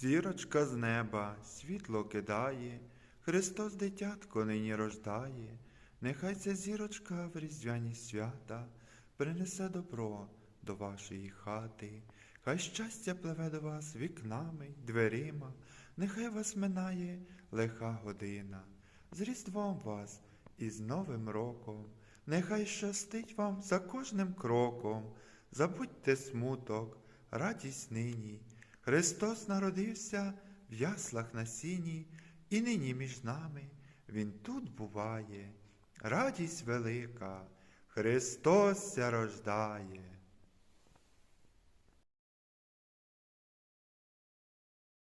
Зірочка з неба світло кидає, Христос дитятко нині рождає, нехай ця зірочка в різдвяні свята принесе добро до вашої хати, хай щастя пливе до вас вікнами, дверима, нехай вас минає лиха година. З Різдвом вас і з Новим роком, нехай щастить вам за кожним кроком, забудьте смуток, радість нині. Христос народився в яслах на сіні, і нині між нами Він тут буває. Радість велика, Христос рождає.